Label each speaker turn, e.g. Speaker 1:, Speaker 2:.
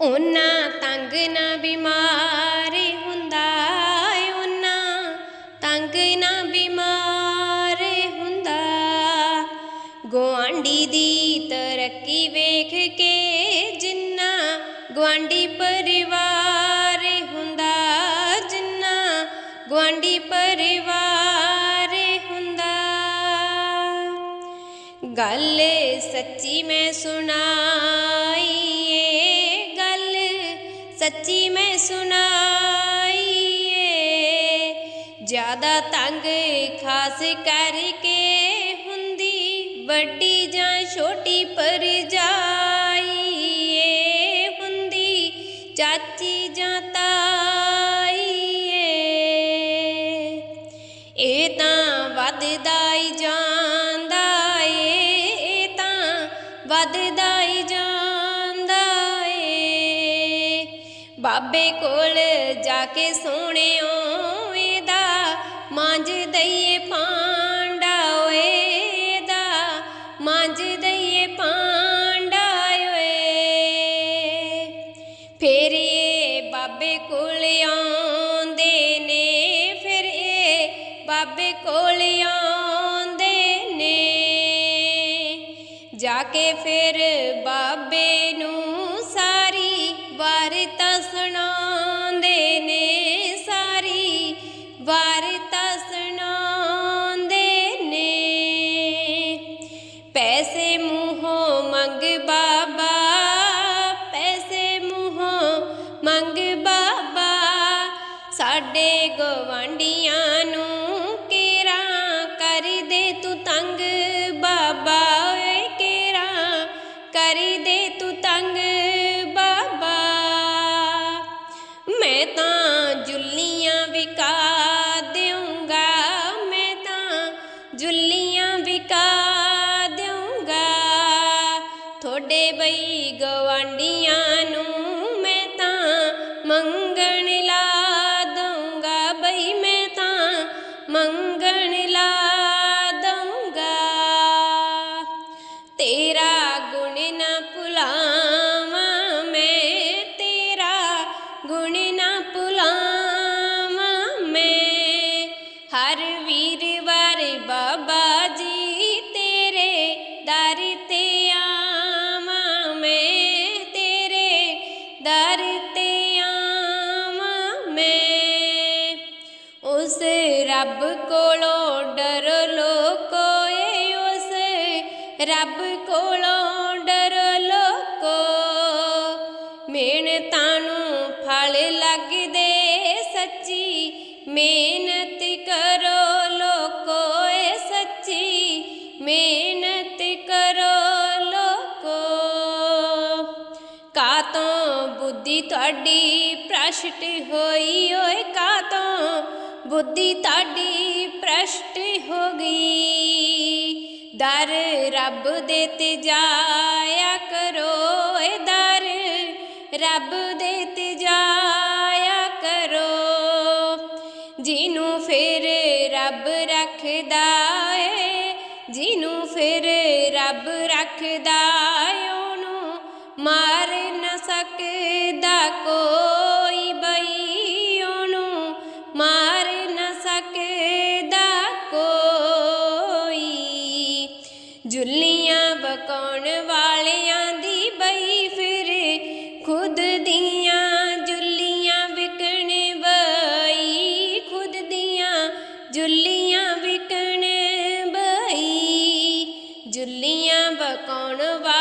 Speaker 1: ਉਹਨਾਂ ਤੰਗ ਨਾ ਬਿਮਾਰ ਹੁੰਦਾ ਉਹਨਾਂ ਤੰਗ ਨਾ ਬਿਮਾਰ ਹੁੰਦਾ। ਗੁਆਂਢੀ ਦੀ ਤਰੱਕੀ ਵੇਖ ਕੇ ਜਿੰਨਾ ਗੁਆਂਢੀ ਪਰਿਵਾਰ ਹੁੰਦਾ, ਜਿੰਨਾ ਗੁਆਂਢੀ ਪਰਿਵਾਰ ਹੁੰਦਾ। ਗੱਲ ਸੱਚੀ ਮੈਂ ਸੁਣਾਈ ਸੱਚੀ ਮੈਂ ਸੁਣਾਈ ਏ ਜ਼ਿਆਦਾ ਤੰਗ ਖਾਸ ਕਰਕੇ ਹੁੰਦੀ, ਵੱਡੀ ਜਾਂ ਛੋਟੀ ਪਰਜਾਈ ਏ ਹੁੰਦੀ, ਚਾਚੀ ਜਾਂ ਤਾਈ ਇਹ ਤਾਂ ਵੱਧਦਾ ਹੀ ਜਾਂਦਾ ਏ, ਇਹ ਤਾਂ ਵੱਧਦਾ ਹੀ ਜਾਂਦਾ ਬਾਬੇ ਕੋਲ ਜਾ ਕੇ ਸੋਹਣਿਓ, ਇਹਦਾ ਮਾਂਜ ਦਈਏ ਪਾਂਡਾ ਓਏ ਇਹਦਾ, ਮਾਂਜ ਦਈਏ ਪਾਂਡਾ ਓਏ। ਫਿਰ ਇਹ ਬਾਬੇ ਕੋਲ ਆਉਂਦੇ ਨੇ, ਫਿਰ ਇਹ ਬਾਬੇ ਕੋਲ ਆਉਂਦੇ ਨੇ। ਜਾ ਕੇ ਫਿਰ ਬਾਬੇ ਨੂੰ ਵਾਰਤਾ ਸੁਣਾਉਂਦੇ ਨੇ ਸਾਰੀ, ਵਾਰਤਾ ਸੁਣਾਉਂਦੇ ਨੇ। ਪੈਸੇ ਮੂੰਹੋਂ ਮੰਗ ਬਾਬਾ, ਪੈਸੇ ਮੂੰਹੋਂ ਮੰਗ ਬਾਬਾ। ਸਾਡੇ ਗਵਾਂਡੀਆਂ ਨੂੰ ਕੇਰਾ ਕਰ ਦੇ ਤੂੰ ਤੰਗ ਬਾਬਾ ਓਏ, ਕੇਰਾ ਕਰ ਦੇ ਤੂੰ ਤੰਗ ਵਿਕਾ ਦੇਊਂਗਾ ਮੈਂ ਤਾਂ ਜੁੱਲੀਆਂ ਵਿਕਾ ਦੇਊਂਗਾ। ਤੁਹਾਡੇ ਬਈ ਗਵਾਂਡੀਆਂ ਨੂੰ ਤੇ ਆਵਾਂ ਮੈਂ। ਉਸ ਰੱਬ ਕੋਲੋਂ ਡਰ ਲੋਕੋ ਏ, ਉਸ ਰੱਬ ਕੋਲੋਂ ਡਰ ਲੋਕੋ। ਮਿਹਨਤਾਂ ਨੂੰ ਫਲ ਲੱਗਦੇ ਸੱਚੀ ਮੇ ਬੁੱਧੀ ਤੁਹਾਡੀ ਪ੍ਰਸ਼ਟ ਹੋਈ ਓਏ ਕਾਤੋਂ ਬੁੱਧੀ ਤੁਹਾਡੀ ਪ੍ਰਸ਼ਟ ਹੋ ਗਈ। ਦਰ ਰੱਬ ਦੇ ਤੇ ਜਾਇਆ ਕਰੋ ਏ ਦਰ। ਰੱਬ ਦੇ ਤੇ ਜਾਇਆ ਕਰੋ। ਜਿਹਨੂੰ ਫਿਰ ਰੱਬ ਰੱਖਦਾ ਏ, ਜਿਹਨੂੰ ਫਿਰ ਰੱਬ ਰੱਖਦਾ ਏ, ਉਹਨੂੰ ਮਾਰ ਨਾ ਸਕੇ। कौन बा